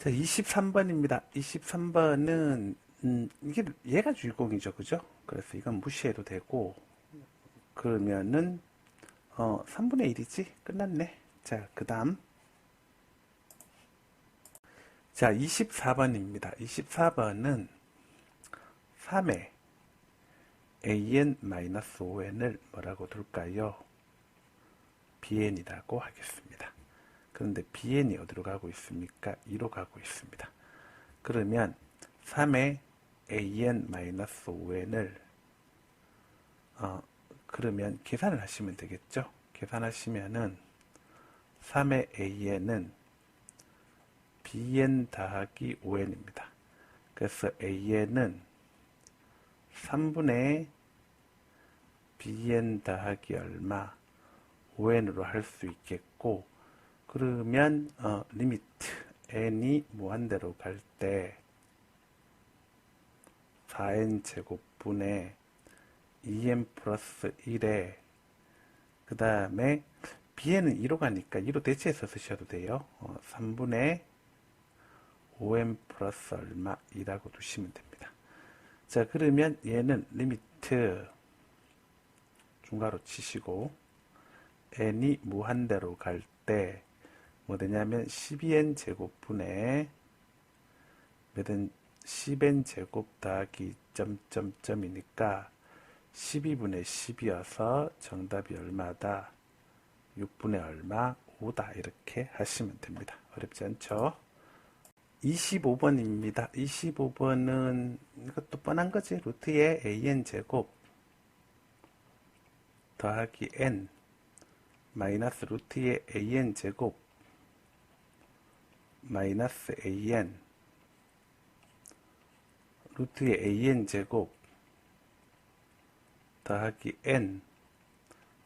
자, 23번입니다. 23번은, 음, 이게, 얘가 주인공이죠. 그죠? 그래서 이건 무시해도 되고, 그러면은, 어, 3분의 1이지? 끝났네. 자, 그 다음. 자, 24번입니다. 24번은 3에 an-5n을 뭐라고 둘까요? bn이라고 하겠습니다. 그런데 bn이 어디로 가고 있습니까? 2로 가고 있습니다. 그러면 3의 an-5n을 어, 그러면 계산을 하시면 되겠죠? 계산하시면은 3의 an은 bn 더하기 5n입니다. 그래서 an은 3분의 bn 더하기 얼마 5n으로 할 수 있겠고 그러면 어, 리미트 n이 무한대로 갈 때 4n 제곱분의 2n 플러스 1에 그 다음에 bn은 2로 가니까 2로 대체해서 쓰셔도 돼요. 어, 3분의 5n 플러스 얼마 2라고 두시면 됩니다. 자 그러면 얘는 리미트 중괄호 치시고 n이 무한대로 갈 때 뭐 되냐면 12n 제곱분의 몇은 10n 제곱 더하기 점점점이니까 12분의 10이어서 정답이 얼마다 6분의 얼마 5다 이렇게 하시면 됩니다. 어렵지 않죠? 25번입니다. 25번은 이것도 뻔한 거지. 루트의 an 제곱 더하기 n 마이너스 루트의 an 제곱 마이너스 an 루트의 an 제곱 더하기 n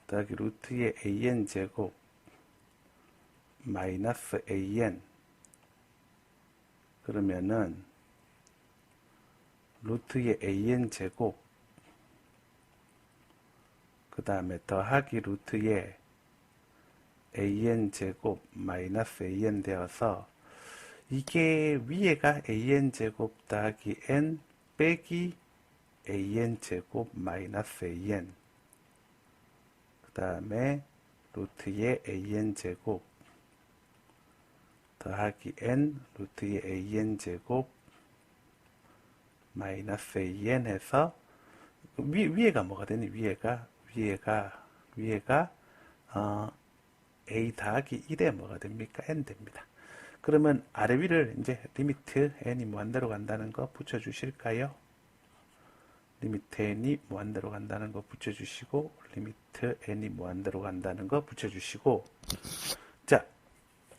더하기 루트의 an 제곱 마이너스 an 그러면은 루트의 an 제곱 그 다음에 더하기 루트의 an 제곱 마이너스 an 되어서 이게 위에가 an 제곱 더하기 n 빼기 an 제곱 마이너스 an 그 다음에 루트의 an 제곱 더하기 n 루트의 an 제곱 마이너스 an 해서 위, 위에가 뭐가 되니? 위에가 위에가 위에가 어, a 더하기 1에 뭐가 됩니까? N 됩니다. 그러면 아래 위를 이제 리미트 n이 무한대로 간다는 거 붙여 주실까요? 리미트 n이 무한대로 간다는 거 붙여 주시고 리미트 n이 무한대로 간다는 거 붙여 주시고 자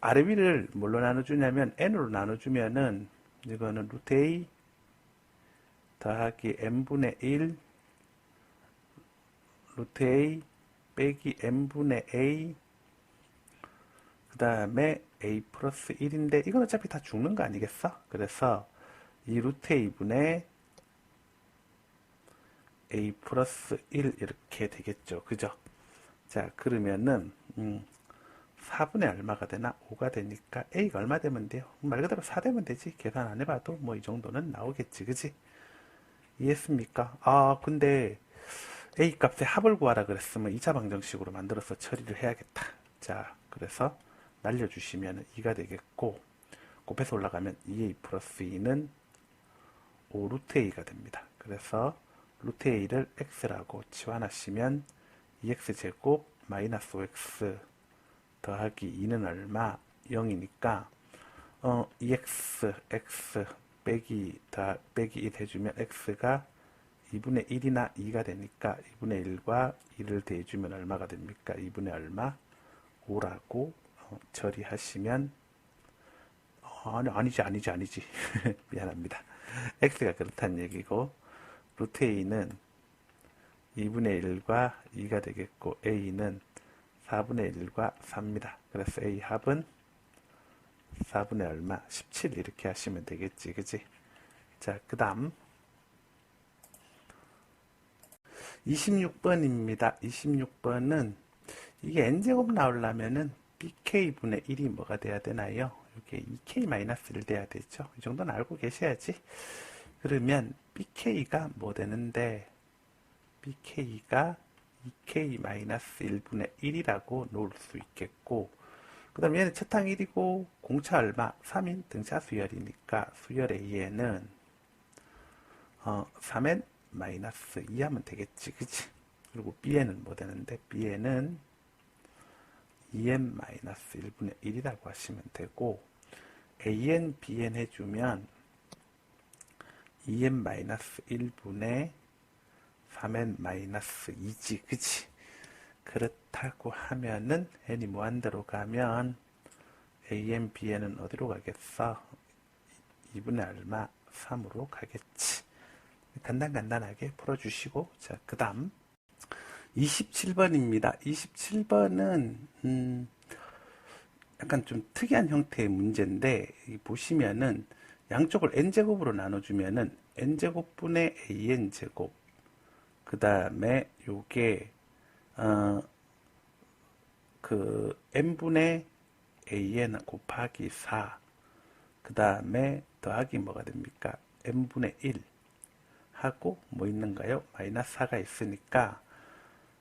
아래 위를 뭘로 나눠주냐면 n으로 나눠주면은 이거는 루트 a 더하기 n분의 1 루트 a 빼기 n분의 a 그 다음에 a 플러스 1인데 이건 어차피 다 죽는 거 아니겠어? 그래서 이 루트 a분의 a 플러스 1 이렇게 되겠죠. 그죠? 자 그러면은 음, 4분의 얼마가 되나? 5가 되니까 a가 얼마 되면 돼요? 말 그대로 4 되면 되지. 계산 안 해봐도 뭐 이 정도는 나오겠지. 그지? 이해했습니까? 아 근데 a 값의 합을 구하라 그랬으면 2차 방정식으로 만들어서 처리를 해야겠다. 자 그래서 날려주시면 2가 되겠고 곱해서 올라가면 2a 플러스 2는 5 루트 a가 됩니다. 그래서 루트 a를 x라고 치환하시면 2x 제곱 마이너스 5x 더하기 2는 얼마? 0이니까 어, 2x, x 빼기 다 빼기 1 해주면 x가 2분의 1이나 2가 되니까 2분의 1과 2를 대주면 얼마가 됩니까? 2분의 얼마? 5라고 어, 처리하시면 어, 아니, 아니지 아니지 아니지 미안합니다. x가 그렇다는 얘기고 루트 a는 2분의 1과 2가 되겠고 a는 4분의 1과 4입니다. 그래서 a 합은 4분의 얼마? 17 이렇게 하시면 되겠지 그지? 자그 다음 26번입니다. 26번은 이게 n제곱 나오려면은 bk분의 1이 뭐가 돼야 되나요? 이게 2k-1 돼야 되죠. 이 정도는 알고 계셔야지. 그러면 bk가 뭐 되는데 bk가 2k-1분의 1이라고 놓을 수 있겠고 그 다음 얘는 채탕 1이고 공차 얼마? 3인 등차 수열이니까 수열의 얘는 어, 3N-2 하면 되겠지 그치? 그리고 bn은 뭐 되는데 bn은 en-1분의 1이라고 하시면 되고 an, bn 해주면 en-1분의 3n-2지 그치? 그렇다고 하면은 n이 무한대로 가면 an, bn은 어디로 가겠어? 2분의 얼마? 3으로 가겠지. 간단간단하게 풀어주시고 자 그 다음 27번입니다. 27번은 음, 약간 좀 특이한 형태의 문제인데 보시면은 양쪽을 n제곱으로 나눠주면은 n제곱분의 an제곱 그 다음에 요게 어, 그 n분의 an 곱하기 4, 그 다음에 더하기 뭐가 됩니까? n분의 1 하고 뭐 있는가요? 마이너스 4가 있으니까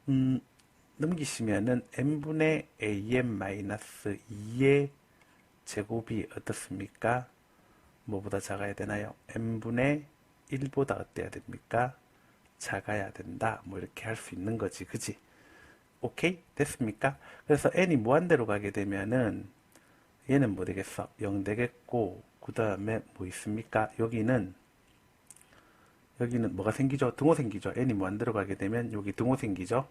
음, 넘기시면은 n분의 an 마이너스 2의 제곱이 어떻습니까? 뭐보다 작아야 되나요? n분의 1보다 어때야 됩니까? 작아야 된다. 뭐 이렇게 할 수 있는 거지. 그지? 오케이? 됐습니까? 그래서 n이 무한대로 가게 되면은 얘는 뭐 되겠어? 0 되겠고 그 다음에 뭐 있습니까? 여기는 여기는 뭐가 생기죠? 등호 생기죠? n이 무한대로 가게 되면 여기 등호 생기죠?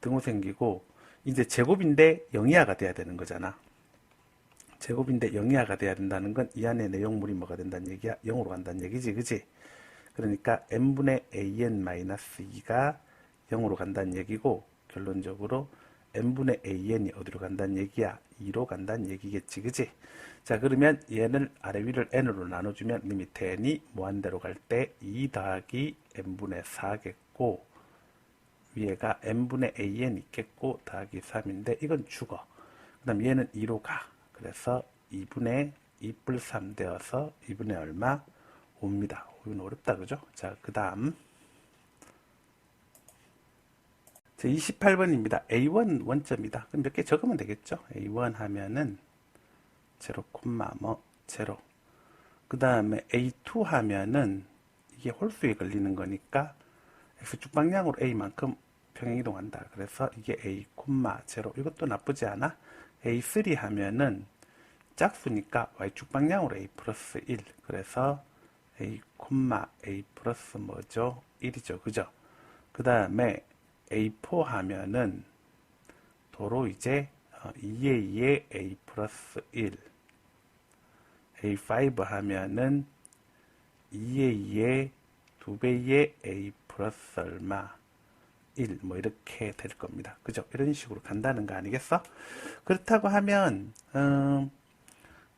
등호 생기고 이제 제곱인데 0이하가 돼야 되는 거잖아. 제곱인데 0이하가 돼야 된다는 건 이 안에 내용물이 뭐가 된다는 얘기야? 0으로 간다는 얘기지. 그지? 그러니까 n분의 an-2가 0으로 간다는 얘기고 결론적으로 n분의 an이 어디로 간다는 얘기야? 2로 간다는 얘기겠지. 그지? 자 그러면 얘를 아래 위를 n으로 나눠주면 리미트 n이 무한대로 갈 때 2 더하기 n분의 4겠고 위에가 n분의 an 있겠고 더하기 3인데 이건 죽어. 그 다음 얘는 2로 가. 그래서 2분의 2뿔 3 되어서 2분의 얼마? 5입니다. 이건 어렵다 그죠? 자 그 다음 28번입니다. A1 원점이다. 그럼 몇 개 적으면 되겠죠? A1 하면은 0, 뭐 0. 그 다음에 A2 하면은 이게 홀수에 걸리는 거니까 X축 방향으로 A만큼 평행이동한다. 그래서 이게 A, 0. 이것도 나쁘지 않아. A3 하면은 짝수니까 Y축 방향으로 A 플러스 1. 그래서 A, A 플러스 뭐죠? 1이죠. 그죠? 그 다음에 A4 하면은 도로 이제 2에 2에 A 플러스 1 A5 하면은 2에 2에 2배의 A 플러스 얼마 1 뭐 이렇게 될 겁니다. 그죠? 이런 식으로 간다는 거 아니겠어? 그렇다고 하면 음,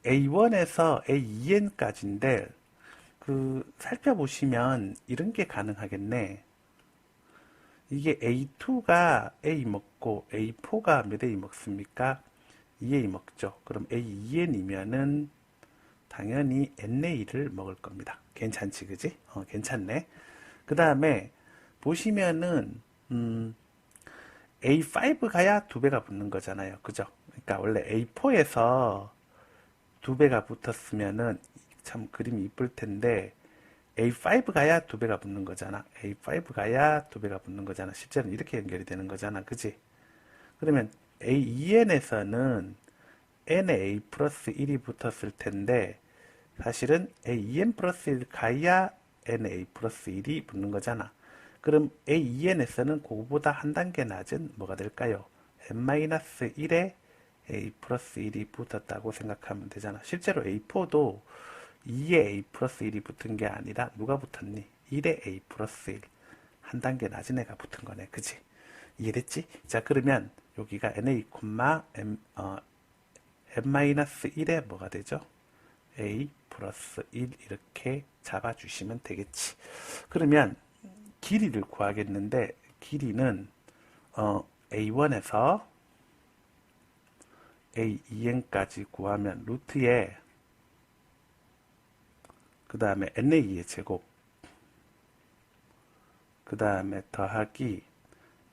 A1에서 A2n까지인데 그 살펴보시면 이런 게 가능하겠네. 이게 A2가 A 먹고 A4가 몇 A 먹습니까? 2A 먹죠. 그럼 A2N이면은 당연히 NA를 먹을 겁니다. 괜찮지, 그지? 어, 괜찮네. 그 다음에 보시면은 음, A5 가야 두 배가 붙는 거잖아요. 그죠? 그러니까 원래 A4에서 두 배가 붙었으면은 참 그림이 이쁠 텐데 A5 가야 두 배가 붙는 거잖아. A5 가야 두 배가 붙는 거잖아. 실제로는 이렇게 연결이 되는 거잖아. 그지? 그러면 A2n에서는 n에 A 플러스 1이 붙었을 텐데 사실은 A2n 플러스 1 가야 n에 A 플러스 1이 붙는 거잖아. 그럼 A2n에서는 그거보다 한 단계 낮은 뭐가 될까요? n-1에 A 플러스 1이 붙었다고 생각하면 되잖아. 실제로 A4도 2에 A 플러스 1이 붙은 게 아니라 누가 붙었니? 1에 A 플러스 1. 한 단계 낮은 애가 붙은 거네. 그치? 이해됐지? 자, 그러면 여기가 NA, M, 어, M-1에 뭐가 되죠? A 플러스 1 이렇게 잡아주시면 되겠지. 그러면 길이를 구하겠는데 길이는 어, A1에서 a 2n까지 구하면 루트에 그 다음에 NA의 제곱 그 다음에 더하기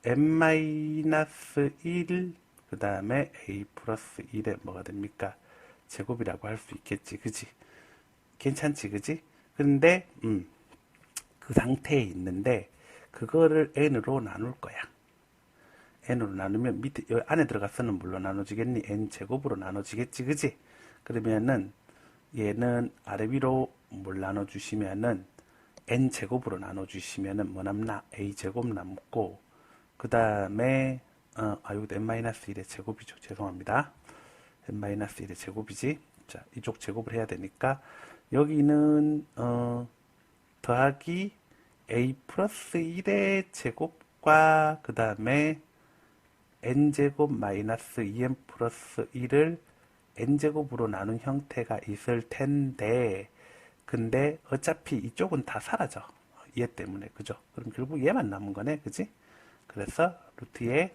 n-1 그 다음에 a 플러스 1에 뭐가 됩니까? 제곱이라고 할 수 있겠지 그지? 괜찮지 그지? 근데 음, 그 상태에 있는데 그거를 n으로 나눌 거야 n으로 나누면 밑에 여기 안에 들어가서는 물론 나눠지겠니? n 제곱으로 나눠지겠지 그지? 그러면은 얘는 아래 위로 뭘 나눠주시면은 n 제곱으로 나눠주시면은 뭐 남나? a 제곱 남고 그 다음에 어, 아 여기도 n-1의 제곱이죠. 죄송합니다. N-1의 제곱이지? 자 이쪽 제곱을 해야 되니까 여기는 어, 더하기 a 플러스 1의 제곱과 그 다음에 n제곱 마이너스 2n 플러스 1을 n제곱으로 나눈 형태가 있을 텐데 근데 어차피 이쪽은 다 사라져. 얘 때문에. 그죠? 그럼 결국 얘만 남은 거네. 그지? 그래서 루트에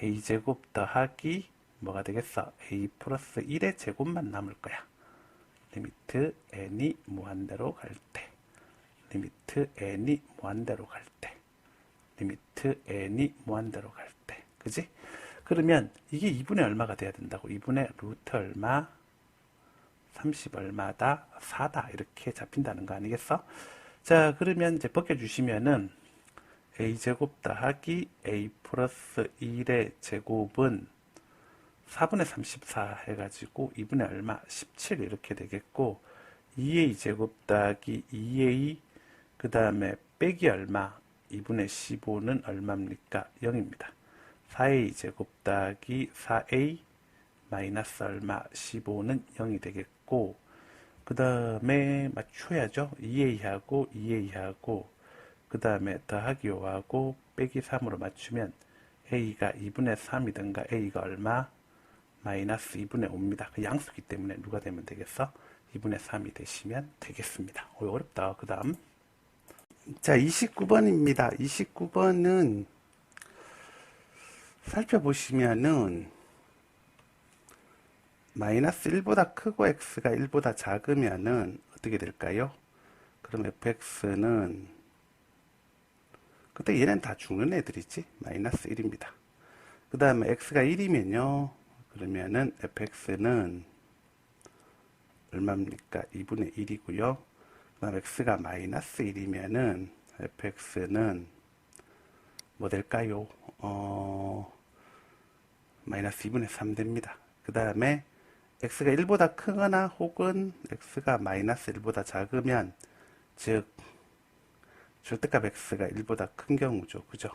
a제곱 더하기 뭐가 되겠어? A 플러스 1의 제곱만 남을 거야. 리미트 n이 무한대로 갈 때. 리미트 n이 무한대로 갈 때. 리미트 n이 무한대로 갈 때. 그지? 그러면 이게 2분의 얼마가 돼야 된다고? 2분의 루트 얼마 30 얼마다 4다 이렇게 잡힌다는 거 아니겠어? 자 그러면 이제 벗겨주시면은 a제곱 더하기 a 플러스 1의 제곱은 4분의 34 해가지고 2분의 얼마? 17 이렇게 되겠고 2a 제곱 더하기 2a 그 다음에 빼기 얼마? 2분의 15는 얼마입니까? 0입니다. 4a 제곱 더하기 4a 마이너스 얼마 15는 0이 되겠고 그 다음에 맞춰야죠 2a하고 2a하고 그 다음에 더하기 5하고 빼기 3으로 맞추면 a가 2분의 3이든가 a가 얼마 마이너스 2분의 5입니다. 그 양수기 때문에 누가 되면 되겠어? 2분의 3이 되시면 되겠습니다. 오, 어렵다. 그 다음 자 29번입니다. 29번은 살펴보시면은 마이너스 1보다 크고 x가 1보다 작으면은 어떻게 될까요? 그럼 fx는 그때 얘는 다 죽는 애들이지 마이너스 1입니다. 그 다음에 x가 1이면요 그러면은 fx는 얼마입니까? 2분의 1이고요. 그 다음 x가 마이너스 1이면은 fx는 뭐 될까요? 어, 마이너스 2분의 3 됩니다. 그 다음에 x가 1보다 크거나 혹은 x가 마이너스 1보다 작으면 즉 절대값 x가 1보다 큰 경우죠. 그죠?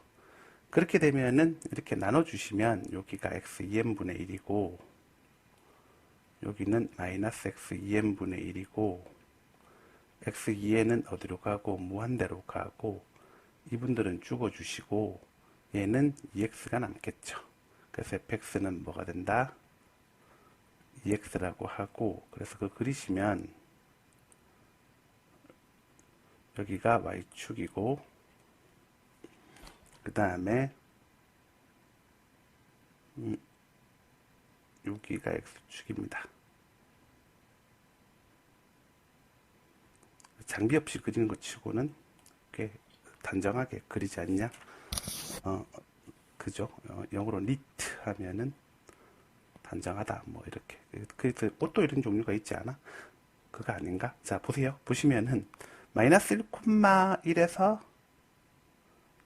그렇게 되면은 이렇게 나눠주시면 여기가 x 2n분의 1이고 여기는 마이너스 x 2n분의 1이고 x 2n은 어디로 가고 무한대로 가고 이분들은 죽어주시고 얘는 2x가 남겠죠. 그래서 fx는 뭐가 된다? 2x라고 하고 그래서 그 그리시면 여기가 y축이고 그 다음에 음, 여기가 x축입니다. 장비 없이 그리는 것 치고는 꽤 단정하게 그리지 않냐? 어, 그죠? 어, 영어로 니트 하면은 단정하다 뭐 이렇게 그래서 옷도 이런 종류가 있지 않아? 그거 아닌가? 자 보세요. 보시면은 마이너스 1,1에서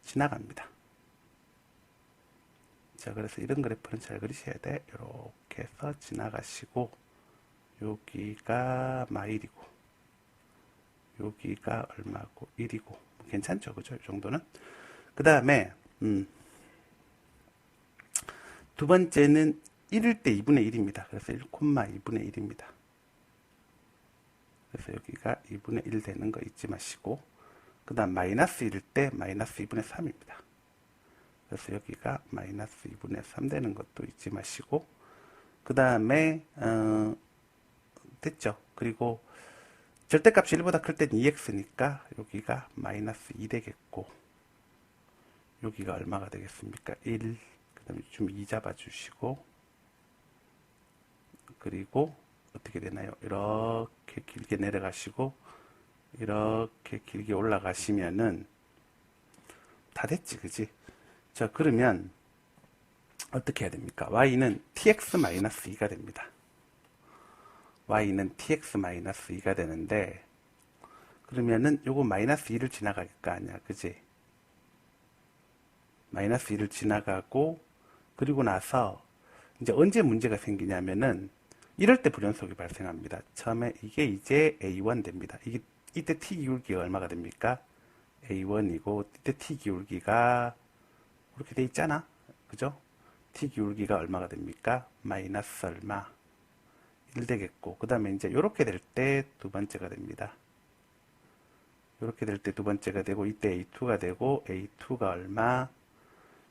지나갑니다. 자, 그래서 이런 그래프는 잘 그리셔야 돼. 이렇게 해서 지나가시고, 여기가 마일이고, 여기가 얼마고, 1이고, 괜찮죠? 그죠? 이 정도는. 그 다음에, 음, 두 번째는 1일 때 2분의 1입니다. 그래서 1,2분의 1입니다. 그래서 여기가 2분의 1 되는 거 잊지 마시고 그 다음 마이너스 1일 때 마이너스 2분의 3입니다. 그래서 여기가 마이너스 2분의 3 되는 것도 잊지 마시고 그 다음에 어, 됐죠. 그리고 절대값이 1보다 클 땐 2x니까 여기가 마이너스 2 되겠고 여기가 얼마가 되겠습니까? 1, 그 다음에 좀 2 잡아주시고 그리고 어떻게 되나요? 이렇게 길게 내려가시고 이렇게 길게 올라가시면은 다 됐지, 그지? 자, 그러면 어떻게 해야 됩니까? y는 tx-2가 됩니다. y는 tx-2가 되는데 그러면은 요거 마이너스 2를 지나갈 거 아니야, 그지? 마이너스 2를 지나가고 그리고 나서 이제 언제 문제가 생기냐면은 이럴 때 불연속이 발생합니다. 처음에 이게 이제 A1 됩니다. 이게 이때 T 기울기가 얼마가 됩니까? A1이고 이때 T 기울기가 이렇게 돼 있잖아. 그죠? T 기울기가 얼마가 됩니까? 마이너스 얼마 1 되겠고 그 다음에 이제 이렇게 될 때 두 번째가 됩니다. 이렇게 될 때 두 번째가 되고 이때 A2가 되고 A2가 얼마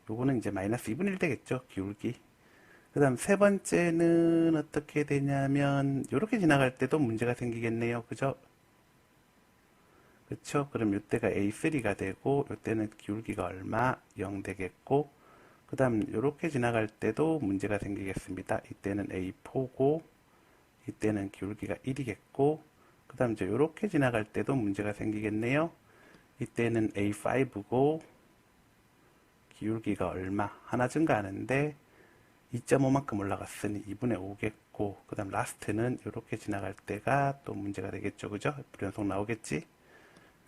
요거는 이제 마이너스 2분의 1 되겠죠. 기울기. 그 다음 세 번째는 어떻게 되냐면 이렇게 지나갈 때도 문제가 생기겠네요. 그죠? 그쵸? 그럼 이때가 A3가 되고 이때는 기울기가 얼마 0 되겠고 그 다음 이렇게 지나갈 때도 문제가 생기겠습니다. 이때는 A4고 이때는 기울기가 1이겠고 그 다음 이제 이렇게 지나갈 때도 문제가 생기겠네요. 이때는 A5고 기울기가 얼마 하나 증가하는데 2.5만큼 올라갔으니 2분의 5겠고 그 다음 라스트는 이렇게 지나갈 때가 또 문제가 되겠죠. 그죠? 불연속 나오겠지?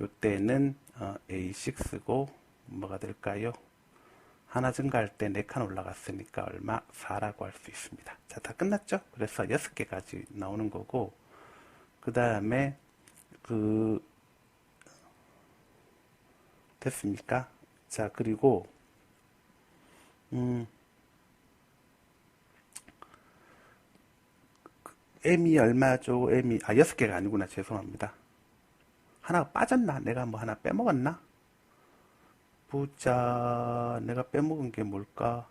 요때는 어, A6고 뭐가 될까요? 하나 증가할 때 4칸 올라갔으니까 얼마? 4라고 할 수 있습니다. 자 다 끝났죠? 그래서 6개까지 나오는 거고 그 다음에 그 됐습니까? 자 그리고 음 M이 얼마죠? M이, 아, 여섯 개가 아니구나. 죄송합니다. 하나가 빠졌나? 내가 뭐 하나 빼먹었나? 보자. 내가 빼먹은 게 뭘까?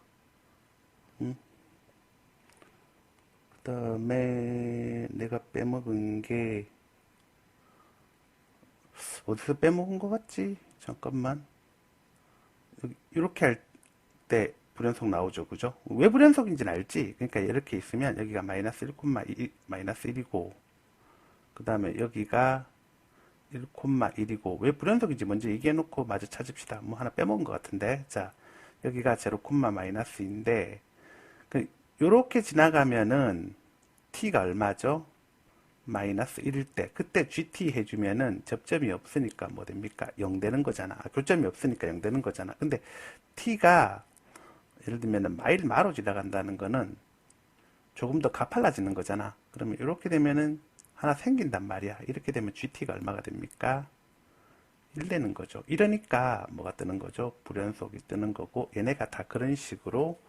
응? 그 다음에 내가 빼먹은 게 어디서 빼먹은 것 같지? 잠깐만. 이렇게 할 때 불연속 나오죠. 그죠? 왜 불연속인지는 알지? 그러니까 이렇게 있으면 여기가 마이너스 1,1, 마이너스 1이고 그 다음에 여기가 1,1이고 왜 불연속인지 먼저 얘기해 놓고 마저 찾읍시다. 뭐 하나 빼먹은 것 같은데 자 여기가 0, 마이너스인데 이렇게 지나가면은 t가 얼마죠? 마이너스 1일 때 그때 gt 해주면은 접점이 없으니까 뭐 됩니까? 0 되는 거잖아. 아, 교점이 없으니까 0 되는 거잖아. 근데 t가 예를 들면 마일 마로 지나간다는 거는 조금 더 가팔라지는 거잖아. 그러면 이렇게 되면은 하나 생긴단 말이야. 이렇게 되면 GT가 얼마가 됩니까? 1 되는 거죠. 이러니까 뭐가 뜨는 거죠? 불연속이 뜨는 거고 얘네가 다 그런 식으로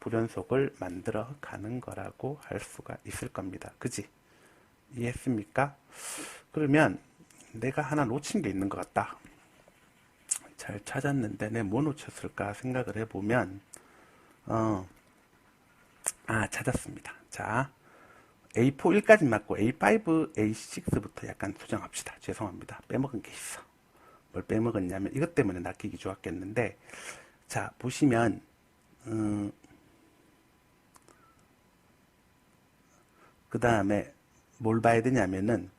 불연속을 만들어 가는 거라고 할 수가 있을 겁니다. 그지? 이해했습니까? 그러면 내가 하나 놓친 게 있는 것 같다. 잘 찾았는데 내 뭐 놓쳤을까 생각을 해보면 어, 아, 찾았습니다. 자, A4 1까지 맞고 A5, A6부터 약간 수정합시다. 죄송합니다. 빼먹은 게 있어. 뭘 빼먹었냐면 이것 때문에 낚이기 좋았겠는데 자, 보시면 음, 그 다음에 뭘 봐야 되냐면은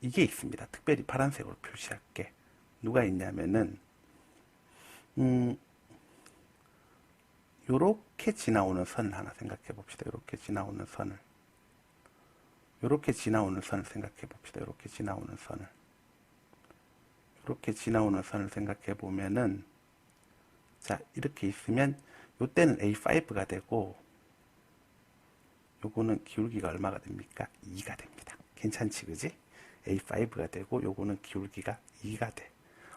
이게 있습니다. 특별히 파란색으로 표시할게. 누가 있냐면은 음, 요렇게 지나오는 선을 하나 생각해 봅시다. 요렇게 지나오는 선을. 요렇게 지나오는 선을 생각해 봅시다. 요렇게 지나오는 선을. 요렇게 지나오는 선을 생각해 보면은 자, 이렇게 있으면 요때는 A5가 되고 요거는 기울기가 얼마가 됩니까? 2가 됩니다. 괜찮지, 그지? A5가 되고 요거는 기울기가 2가 돼.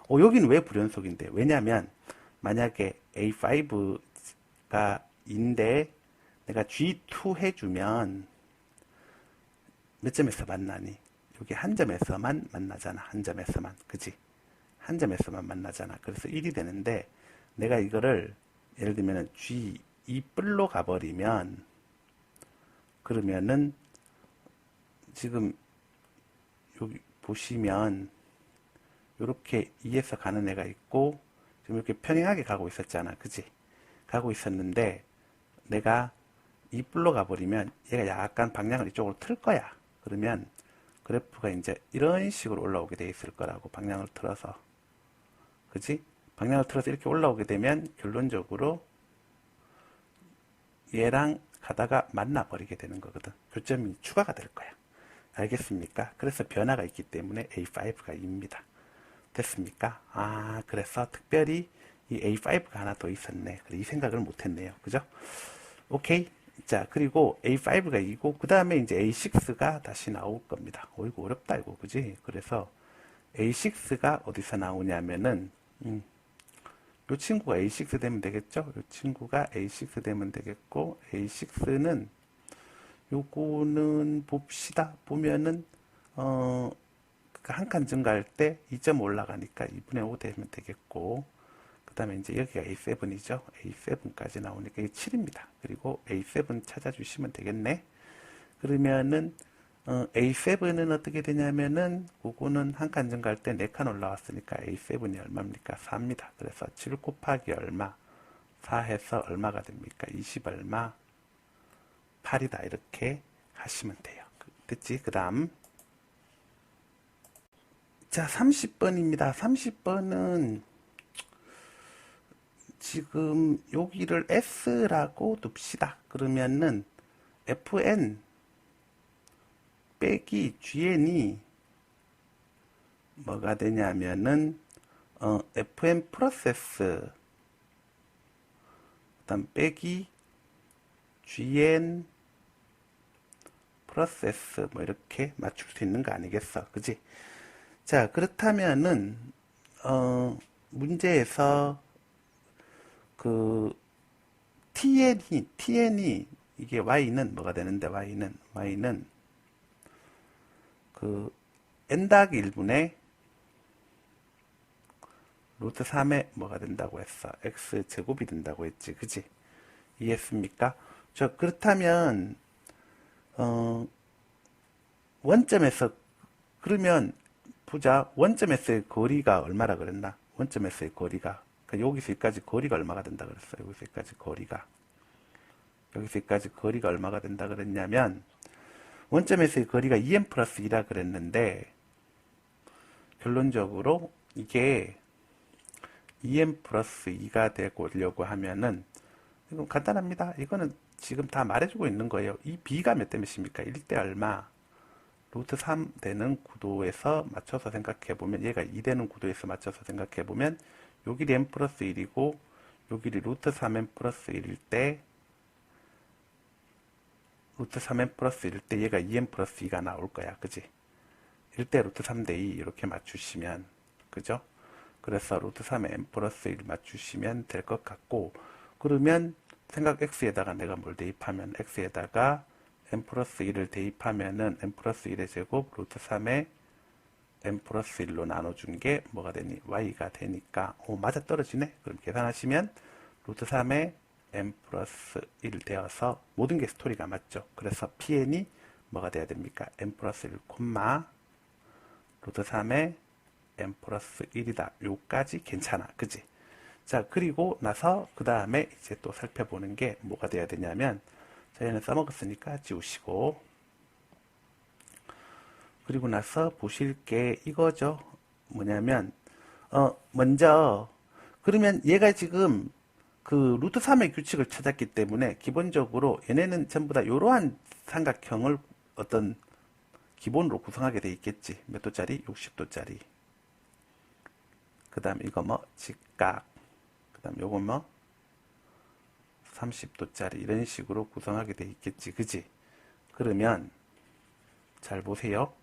어, 여기는 왜 불연속인데? 왜냐면 만약에 A5 가 인데 내가 G2 해주면 몇 점에서 만나니? 여기 한 점에서만 만나잖아. 한 점에서만. 그지? 한 점에서만 만나잖아. 그래서 1이 되는데 내가 이거를 예를 들면 G2 뿔로 가버리면 그러면은 지금 여기 보시면 이렇게 2에서 가는 애가 있고 지금 이렇게 평행하게 가고 있었잖아. 그지? 가고 있었는데 내가 2불로 가버리면 얘가 약간 방향을 이쪽으로 틀 거야. 그러면 그래프가 이제 이런 식으로 올라오게 돼 있을 거라고 방향을 틀어서 그지? 방향을 틀어서 이렇게 올라오게 되면 결론적으로 얘랑 가다가 만나버리게 되는 거거든. 교점이 추가가 될 거야. 알겠습니까? 그래서 변화가 있기 때문에 A5가 2입니다. 됐습니까? 아, 그래서 특별히 이 A5가 하나 더 있었네. 그래, 이 생각을 못 했네요. 그죠? 오케이. 자, 그리고 A5가 2고, 그 다음에 이제 A6가 다시 나올 겁니다. 어이구, 어렵다, 이거. 그지? 그래서 A6가 어디서 나오냐면은, 음, 요 친구가 A6 되면 되겠죠? 요 친구가 A6 되면 되겠고, A6는 요거는 봅시다. 보면은, 어, 한 칸 증가할 때 2점 올라가니까 2분의 5 되면 되겠고, 그 다음에 이제 여기가 A7이죠. A7까지 나오니까 이게 7입니다. 그리고 A7 찾아주시면 되겠네. 그러면은, 어, A7은 어떻게 되냐면은, 그거는 한 칸 증가할 때 4칸 올라왔으니까 A7이 얼마입니까? 4입니다. 그래서 7 곱하기 얼마? 4 해서 얼마가 됩니까? 20 얼마? 8이다. 이렇게 하시면 돼요. 됐지? 그 다음. 자, 30번입니다. 30번은 지금 여기를 S라고 둡시다. 그러면은 FN 빼기 GN이 뭐가 되냐면은 어, FN S. 그다음 빼기 GN S. 뭐 이렇게 맞출 수 있는 거 아니겠어. 그지? 자 그렇다면은 어, 문제에서 그 TN이 TN이 이게 Y는 뭐가 되는데 Y는 Y는 그 n 닭 1분의 루트 3에 뭐가 된다고 했어? x 제곱이 된다고 했지, 그지? 이해했습니까? 저 그렇다면 어 원점에서 그러면 보자 원점에서의 거리가 얼마라 그랬나? 원점에서의 거리가 여기서 여기까지 거리가 얼마가 된다 그랬어? 여기서 여기까지 거리가 여기서 여기까지 거리가 얼마가 된다 그랬냐면 원점에서의 거리가 2m 플러스 2라 그랬는데 결론적으로 이게 2m 플러스 2가 되려고 하면은 이건 간단합니다. 이거는 지금 다 말해주고 있는 거예요. 이 b가 몇 대 몇입니까? 1대 얼마? 루트 3 되는 구도에서 맞춰서 생각해 보면 얘가 2 되는 구도에서 맞춰서 생각해 보면 요 길이 m 플러스 1이고 요 길이 루트 3m 플러스 1일 때 루트 3m 플러스 1일 때 얘가 2m 플러스 2가 나올 거야. 그지? 1대 루트 3대 2 이렇게 맞추시면 그죠? 그래서 루트 3에 m 플러스 1 맞추시면 될 것 같고 그러면 생각 x에다가 내가 뭘 대입하면 x에다가 m 플러스 1을 대입하면은 m 플러스 1의 제곱 루트 3에 m 플러스 1로 나눠준 게 뭐가 되니? y가 되니까 오 맞아 떨어지네? 그럼 계산하시면 루트 3에 m 플러스 1 되어서 모든 게 스토리가 맞죠. 그래서 pn이 뭐가 돼야 됩니까? m 플러스 1, 콤마 루트 3에 m 플러스 1이다. 요까지 괜찮아. 그지? 자, 그리고 나서 그 다음에 이제 또 살펴보는 게 뭐가 돼야 되냐면 저희는 써먹었으니까 지우시고 그리고 나서 보실 게 이거죠. 뭐냐면 어 먼저 그러면 얘가 지금 그 루트 3의 규칙을 찾았기 때문에 기본적으로 얘네는 전부 다 이러한 삼각형을 어떤 기본으로 구성하게 돼 있겠지. 몇 도짜리? 60도짜리. 그 다음 이거 뭐 직각. 그 다음 요거 뭐 30도짜리 이런 식으로 구성하게 돼 있겠지. 그지? 그러면 잘 보세요.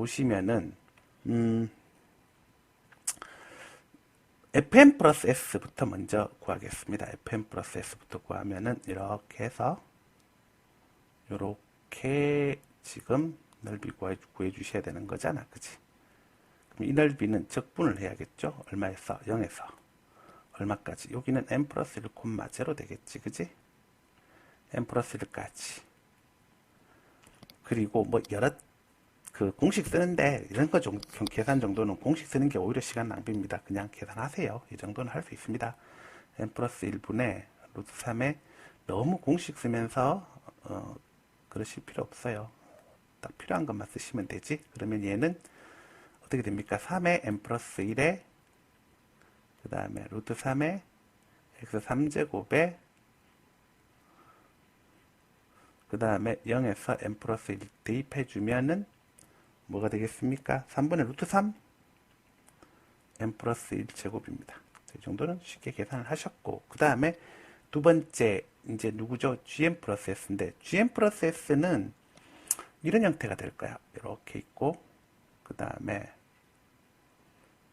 보시면은 음 fn 플러스 s부터 먼저 구하겠습니다. fn 플러스 s부터 구하면은 이렇게 해서 이렇게 지금 넓이 구해, 주셔야 되는 거잖아. 그지? 그럼 이 넓이는 적분을 해야겠죠? 얼마에서? 0에서. 얼마까지? 여기는 n 플러스 1, 제로 되겠지. 그지? n 플러스 1까지. 그리고 뭐 여러 그 공식 쓰는데 이런 거좀 계산 정도는 공식 쓰는 게 오히려 시간 낭비입니다. 그냥 계산하세요. 이 정도는 할 수 있습니다. n 플러스 1분의 루트 3에 너무 공식 쓰면서 어, 그러실 필요 없어요. 딱 필요한 것만 쓰시면 되지. 그러면 얘는 어떻게 됩니까? 3의 n 플러스 1에 그 다음에 루트 3의 x 3제곱에 그 다음에 0에서 n 플러스 1 대입해 주면은 뭐가 되겠습니까? 3분의 루트 3 n 플러스 1 제곱입니다. 이 정도는 쉽게 계산을 하셨고 그 다음에 두 번째 이제 누구죠? gn 플러스 s인데 gn 플러스 s는 이런 형태가 될 거야. 이렇게 있고 그 다음에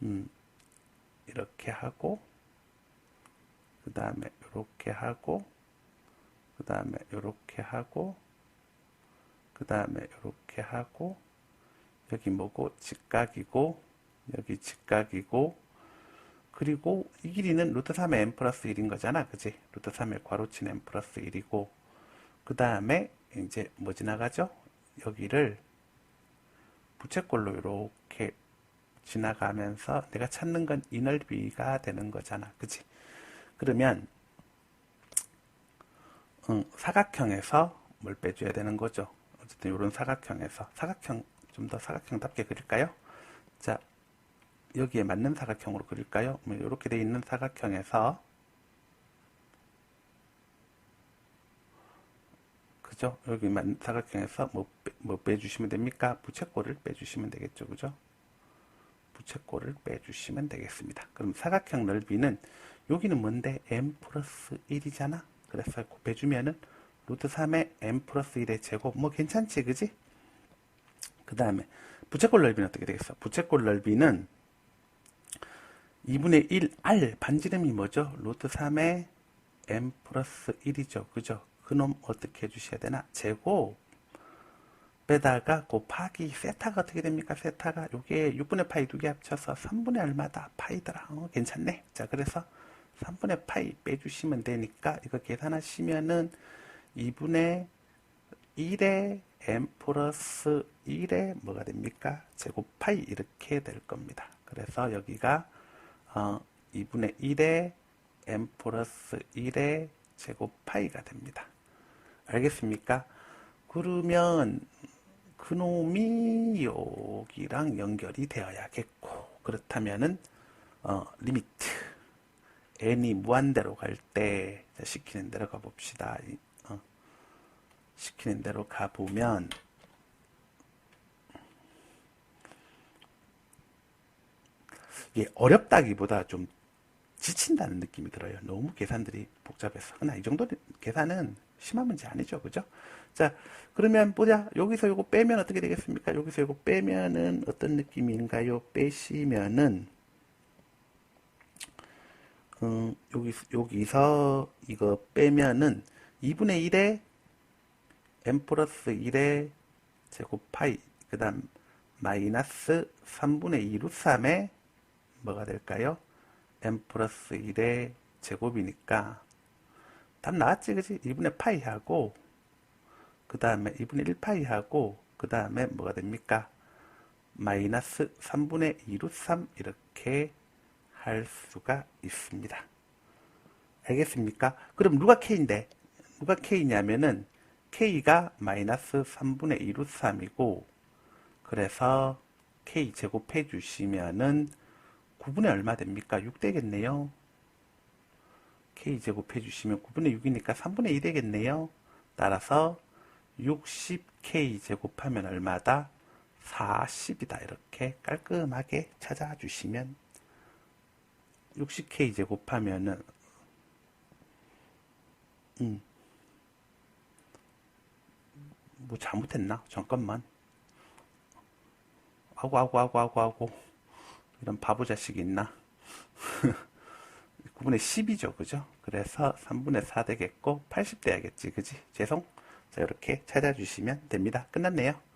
음, 이렇게 하고 그 다음에 이렇게 하고 그 다음에 이렇게 하고 그 다음에 이렇게 하고 여기 뭐고 직각이고 여기 직각이고 그리고 이 길이는 루트 3의 n 플러스 1인 거잖아 그지 루트 3의 괄호친 n 플러스 1이고 그 다음에 이제 뭐 지나가죠? 여기를 부채꼴로 이렇게 지나가면서 내가 찾는 건 이 넓이가 되는 거잖아 그지 그러면 응, 사각형에서 뭘 빼줘야 되는 거죠? 어쨌든 이런 사각형에서. 사각형 좀 더 사각형답게 그릴까요 자 여기에 맞는 사각형으로 그릴까요 이렇게 돼 있는 사각형에서 그죠? 여기 맞는 사각형에서 뭐, 빼, 뭐 빼주시면 됩니까? 부채꼴을 빼주시면 되겠죠. 그죠? 부채꼴을 빼주시면 되겠습니다. 그럼 사각형 넓이는 여기는 뭔데? m 플러스 1이잖아. 그래서 곱해주면은 루트 3의 m 플러스 1의 제곱 뭐 괜찮지 그지? 그 다음에 부채꼴 넓이는 어떻게 되겠어? 부채꼴 넓이는 2분의 1r 반지름이 뭐죠? 루트 3의 m 플러스 1이죠. 그죠? 그놈 어떻게 해주셔야 되나? 제곱 빼다가 곱하기 세타가 어떻게 됩니까? 세타가 요게 6분의 파이 두 개 합쳐서 3분의 얼마다? 파이더라. 어, 괜찮네. 자 그래서 3분의 파이 빼주시면 되니까 이거 계산하시면은 2분의 1의 m 플러스 1의 뭐가 됩니까? 제곱 파이 이렇게 될 겁니다. 그래서 여기가 어, 2분의 1의 m 플러스 1의 제곱 파이가 됩니다. 알겠습니까? 그러면 그놈이 여기랑 연결이 되어야겠고 그렇다면은 어, 리미트 n이 무한대로 갈 때 시키는 대로 가봅시다. 어, 시키는 대로 가보면 이게 어렵다기보다 좀 지친다는 느낌이 들어요. 너무 계산들이 복잡해서. 그러나 이 정도 계산은 심한 문제 아니죠. 그죠? 자, 그러면 보자. 여기서 이거 빼면 어떻게 되겠습니까? 여기서 이거 빼면은 어떤 느낌인가요? 빼시면은, 음, 여기, 여기서 이거 빼면은 2분의 1에 m 플러스 1의 제곱 파이, 그 다음 마이너스 3분의 2 루트 3에 뭐가 될까요? m 플러스 1의 제곱이니까. 답 나왔지 그지? 2분의 파이 하고 그 다음에 2분의 1 파이 하고 그 다음에 뭐가 됩니까? 마이너스 3분의 2 루트 3 이렇게 할 수가 있습니다. 알겠습니까? 그럼 누가 k인데? 누가 k냐면은 k가 마이너스 3분의 2 루트 3이고 그래서 k 제곱해 주시면은 9분의 얼마 됩니까? 6 되겠네요. K제곱 해 주시면 9분의 6이니까 3분의 2 되겠네요. 따라서 60K 제곱하면 얼마다? 40이다. 이렇게 깔끔하게 찾아주시면 60K 제곱하면은 음. 뭐 잘못했나? 잠깐만. 아고 아고 아고 아고 아고 이런 바보 자식이 있나? 9분의 10이죠. 그죠? 그래서 3분의 4 되겠고 80 돼야겠지. 그지? 죄송. 자, 이렇게 찾아주시면 됩니다. 끝났네요.